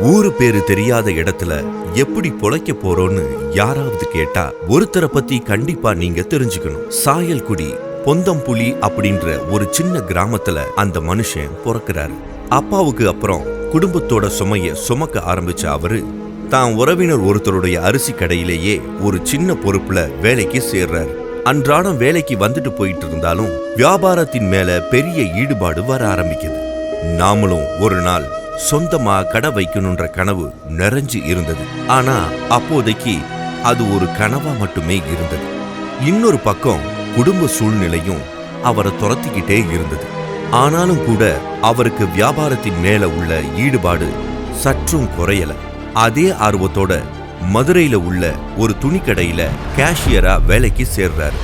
ஊரு பேரு தெரியாத இடத்துல எப்படி பொழைக்க போறோம்னு யாராவது கேட்டா ஒருத்தரை பத்தி கண்டிப்பா நீங்க தெரிஞ்சுக்கணும். சாயல்குடி பொந்தம்புலி அப்படின்ற ஒரு சின்ன கிராமத்துல அந்த மனுஷன் பிறக்கிறாரு. அப்பாவுக்கு அப்புறம் குடும்பத்தோட சுமைய சுமக்க ஆரம்பிச்ச அவரு தான் உறவினர் ஒருத்தருடைய அரிசி கடையிலேயே ஒரு சின்ன பொறுப்புல வேலைக்கு சேர்றாரு. அன்றாடம் வேலைக்கு வந்துட்டு போயிட்டு இருந்தாலும் வியாபாரத்தின் மேல பெரிய ஈடுபாடு வர ஆரம்பிக்குது. நாமளும் ஒரு நாள் சொந்தமா கடை வைக்கணுன்ற கனவு நிறைஞ்சு இருந்தது. ஆனா அப்போதைக்கு அது ஒரு கனவா மட்டுமே இருந்தது. இன்னொரு பக்கம் குடும்ப சூழ்நிலையும் அவரை துரத்திக்கிட்டே இருந்தது. ஆனாலும் கூட அவருக்கு வியாபாரத்தின் மேல உள்ள ஈடுபாடு சற்றும் குறையல. அதே ஆர்வத்தோட மதுரையில உள்ள ஒரு துணிக்கடையில கேஷியரா வேலைக்கு சேர்றாரு.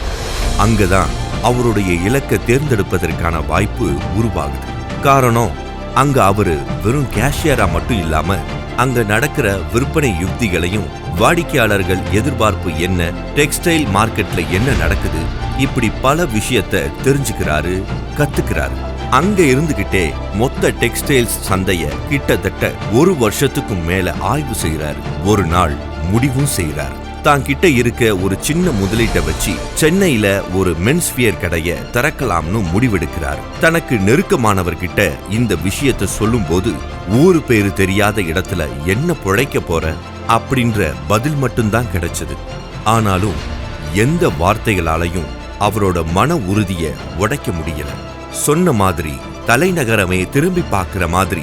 அங்கதான் அவருடைய இலக்கை தேர்ந்தெடுப்பதற்கான வாய்ப்பு உருவாகுது. காரணம் அங்க அவரு வெறும் கேஷியரா மட்டும் இல்லாம அங்க நடக்கிற விற்பனை யுக்திகளையும் வாடிக்கையாளர்கள் எதிர்பார்ப்பு என்ன டெக்ஸ்டைல் மார்க்கெட்ல என்ன நடக்குது இப்படி பல விஷயத்த தெரிஞ்சுக்கிறாரு கத்துக்கிறாரு. அங்க இருந்துகிட்டே மொத்த டெக்ஸ்டைல்ஸ் சந்தைய கிட்டத்தட்ட ஒரு வருஷத்துக்கும் மேல ஆய்வு செய்யறாரு ஒரு நாள் முடிவும் செய்யறாரு தான் கிட்ட இருக்க ஒரு சின்ன முதலீட்டை வச்சு சென்னையில ஒரு மென்ஸ்பியர் கடைய திறக்கலாம்னு முடிவெடுக்கிறார். தனக்கு நெருக்கமானவர்கிட்ட இந்த விஷயத்த சொல்லும்போது ஊரு பேரு தெரியாத இடத்துல என்ன பிழைக்க போற? அப்படின்ற பதில் மட்டும்தான் கிடைச்சது. ஆனாலும் எந்த வார்த்தைகளாலையும் அவரோட மன உறுதிய உடைக்க முடியல. சொன்ன மாதிரி தலைநகரமே திரும்பி பார்க்கிற மாதிரி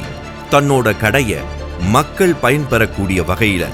தன்னோட கடைய மக்கள் பயன்பெறக்கூடிய வகையில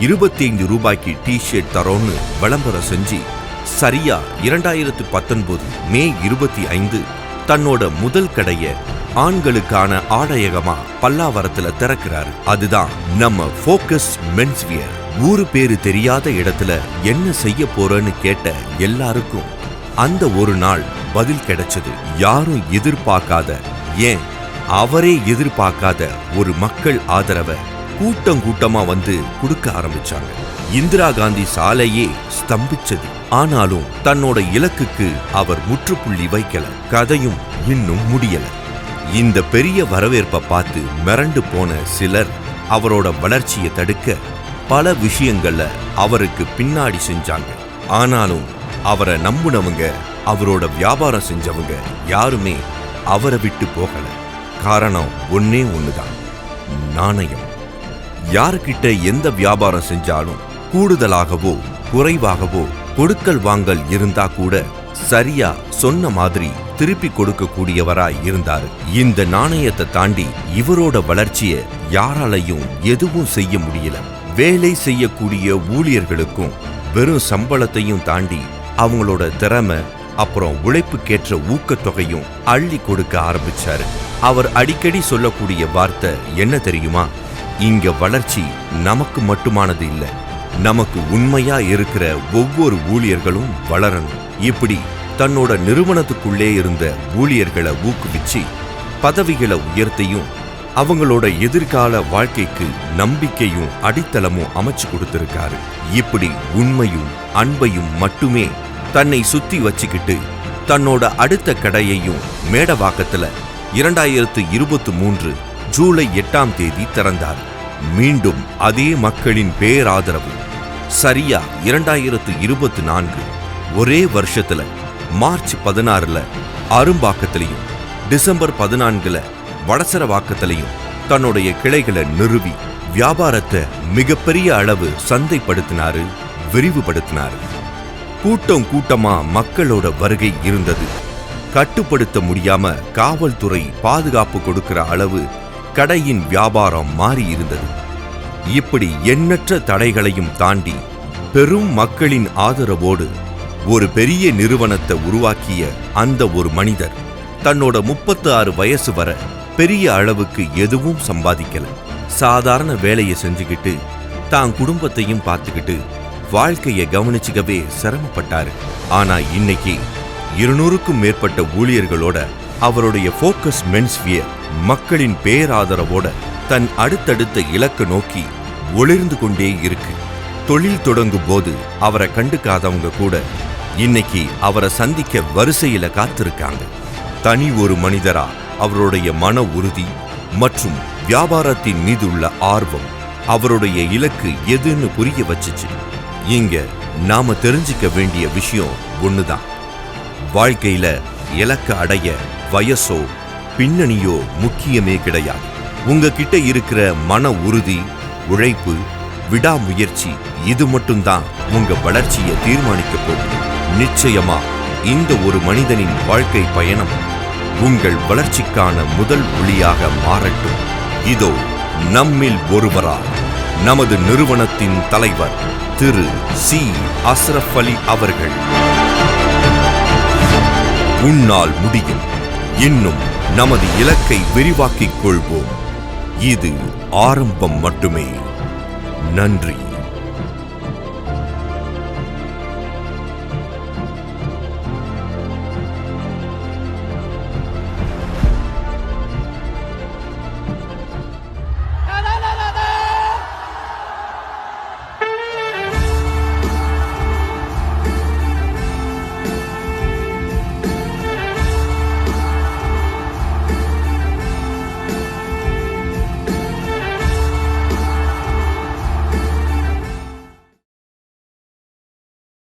இருபத்தைந்து ரூபாய்க்கு டி ஷர்ட் தரோன்னு விளம்பரம் செஞ்சு சரியா இரண்டாயிரத்து பத்தொன்பது மே இருபத்தி ஐந்து தன்னோட முதல் கடைய ஆண்களுக்கான ஆடையகமா பல்லாவரத்துல திறக்கிறாரு. அதுதான் நம்ம போக்கஸ் மென்ஸ்வியர் ஊரு பேரு தெரியாத இடத்துல என்ன செய்ய போறேன்னு கேட்ட எல்லாருக்கும் அந்த ஒரு நாள் பதில் கிடைச்சது. யாரும் எதிர்பார்க்காத ஏன்? அவரே எதிர்பார்க்காத ஒரு மக்கள் ஆதரவை கூட்டம் கூட்டமா வந்து கொடுக்க ஆரம்பிச்சாங்க. இந்திரா காந்தி சாலையே ஸ்தம்பிச்சது. ஆனாலும் தன்னோட இலக்குக்கு அவர் முற்றுப்புள்ளி வைக்கல. கதையும் இன்னும் முடியல. இந்த பெரிய வரவேற்பை பார்த்து மிரண்டு போன சிலர் அவரோட வளர்ச்சியை தடுக்க பல விஷயங்கள்ல அவருக்கு பின்னாடி செஞ்சாங்க. ஆனாலும் அவரை நம்புனவங்க அவரோட வியாபாரம் செஞ்சவங்க யாருமே அவரை விட்டு போகல. காரணம் ஒன்னே ஒண்ணுதான். நாணயம். யாருக்கிட்ட எந்த வியாபாரம் செஞ்சாலும் கூடுதலாகவோ குறைவாகவோ கொடுக்கல் வாங்கல் இருந்தா கூட சரியா சொன்ன மாதிரி திருப்பி கொடுக்கக்கூடியவராய் இருந்தாரு. இந்த நாணயத்தை தாண்டி இவரோட வளர்ச்சியை யாராலையும் எதுவும் செய்ய முடியல. வேலை செய்யக்கூடிய ஊழியர்களுக்கும் வெறும் சம்பளத்தையும் தாண்டி அவங்களோட திறமை அப்புறம் உழைப்புக்கேற்ற ஊக்கத்தொகையும் அள்ளி கொடுக்க ஆரம்பிச்சாரு. அவர் அடிக்கடி சொல்லக்கூடிய வார்த்தை என்ன தெரியுமா? இங்க வளர்ச்சி நமக்கு மட்டுமானது இல்லை. நமக்கு உண்மையா இருக்கிற ஒவ்வொரு ஊழியர்களும் வளரணும். இப்படி தன்னோட நிறுவனத்துக்குள்ளே இருந்த ஊழியர்களை ஊக்குவிச்சு பதவிகளை உயர்த்தியும் அவங்களோட எதிர்கால வாழ்க்கைக்கு நம்பிக்கையும் அடித்தளமும் அமைச்சு கொடுத்திருக்காரு. இப்படி உண்மையும் அன்பையும் மட்டுமே தன்னை சுத்தி வச்சுக்கிட்டு தன்னோட அடுத்த கடையையும் மேடவாக்கத்துல இரண்டாயிரத்து இருபத்து மூன்று ஜூலை எட்டாம் தேதி திறந்தார். மீண்டும் அதே மக்களின் பேராதரவு. சரியா இரண்டாயிரத்து இருபத்து நான்கு ஒரே வருஷத்துல மார்ச் பதினாறுல அரும்பாக்கத்திலையும் டிசம்பர் பதினான்குல வடசரவாக்கத்திலையும் தன்னுடைய கிளைகளை நிறுவி வியாபாரத்தை மிகப்பெரிய அளவு சந்தைப்படுத்தினாரு விரிவுபடுத்தினாரு. கூட்டம் கூட்டமா மக்களோட வருகை இருந்தது. கட்டுப்படுத்த முடியாம காவல்துறை பாதுகாப்பு கொடுக்கிற அளவு கடையின் வியாபாரம் மாறி இருந்தது இப்படி எண்ணற்ற தடைகளையும் தாண்டி பெரும் மக்களின் ஆதரவோடு ஒரு பெரிய நிறுவனத்தை உருவாக்கிய அந்த ஒரு மனிதர் தன்னோட முப்பத்து ஆறு வயசு வர பெரிய அளவுக்கு எதுவும் சம்பாதிக்கல. சாதாரண வேலையை செஞ்சுக்கிட்டு தான் குடும்பத்தையும் பார்த்துக்கிட்டு வாழ்க்கையை கவனிச்சுக்கவே சிரமப்பட்டாரு. ஆனா இன்னைக்கு இருநூறுக்கும் மேற்பட்ட ஊழியர்களோட அவருடைய ஃபோக்கஸ் மென்ஸ்வியர் மக்களின் பேராதரவோட தன் அடுத்தடுத்த இலக்கு நோக்கி ஒளிர்ந்து கொண்டே இருக்கு. தொழில் தொடங்கும் போது அவரை கண்டுக்காதவங்க கூட இன்னைக்கு அவரை சந்திக்க வரிசையில காத்திருக்காங்க. தனி ஒரு மனிதரா அவருடைய மன உறுதி மற்றும் வியாபாரத்தின் மீது உள்ள ஆர்வம் அவருடைய இலக்கு எதுன்னு புரிய வச்சுச்சு. இங்க நாம தெரிஞ்சுக்க வேண்டிய விஷயம் ஒண்ணுதான். வாழ்க்கையில இலக்க அடைய வயசோ பின்னணியோ முக்கியமே கிடையாது. உங்ககிட்ட இருக்கிற மன உறுதி உழைப்பு விடாமுயற்சி இது மட்டும்தான் உங்க வளர்ச்சியை தீர்மானிக்க போகுது. நிச்சயமா இந்த ஒரு மனிதனின் வாழ்க்கை பயணம் உங்கள் வளர்ச்சிக்கான முதல் ஒளியாக மாறட்டும். இதோ நம்மில் ஒருவரா நமது நிறுவனத்தின் தலைவர் திரு சி. அஸ்ரஃப் அலி அவர்கள். உன்னால் முடியும். இன்னும் நமது இலக்கை விரிவாக்கிக் கொள்வோம். இது ஆரம்பம் மட்டுமே. நன்றி.